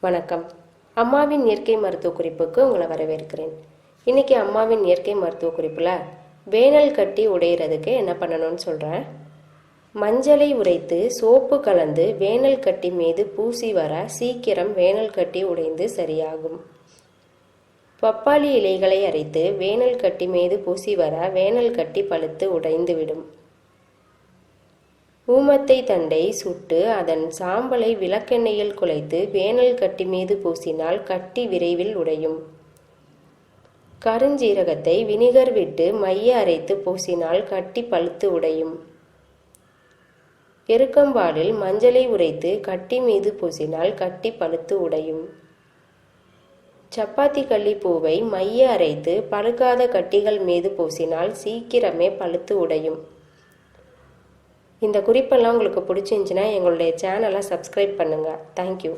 வணக்கம். அம்மாவின் இயற்கை மருத்துவ குறிப்புக்கு உங்களை வரவேற்கிறேன். இன்னைக்கு அம்மாவின் இயற்கை மருத்துவ குறிப்பில் வேனல் கட்டி உடையிறதுக்கு என்ன பண்ணணும்னு சொல்கிறேன் மஞ்சளை உரைத்து சோப்பு கலந்து வேனல் கட்டி மீது பூசி வர சீக்கிரம் வேனல் கட்டி உடைந்து சரியாகும். பப்பாளி இலைகளை அரைத்து வேனல் கட்டி மீது பூசி வர வேனல் கட்டி பழுத்து உடைந்துவிடும் ஊமத்தை தண்டை சுட்டு அதன் சாம்பலை விளக்கெண்ணெயில் குலைத்து வேனல் கட்டி மீது பூசினால் கட்டி விரைவில் உடையும். கருஞ்சீரகத்தை வினிகர் விட்டு மைய அரைத்து பூசினால் கட்டி பழுத்து உடையும். எருக்கம்பாலில் மஞ்சளை உரைத்து கட்டி மீது பூசினால் கட்டி பழுத்து உடையும். சப்பாத்தி கள்ளி பூவை மைய அரைத்து பழுக்காத கட்டிகள் மீது பூசினால் சீக்கிரமே பழுத்து உடையும். இந்த குறிப்பெல்லாம் உங்களுக்கு பிடிச்சிருந்துச்சின்னா எங்களுடைய சேனலை சப்ஸ்கிரைப் பண்ணுங்கள் தேங்க்யூ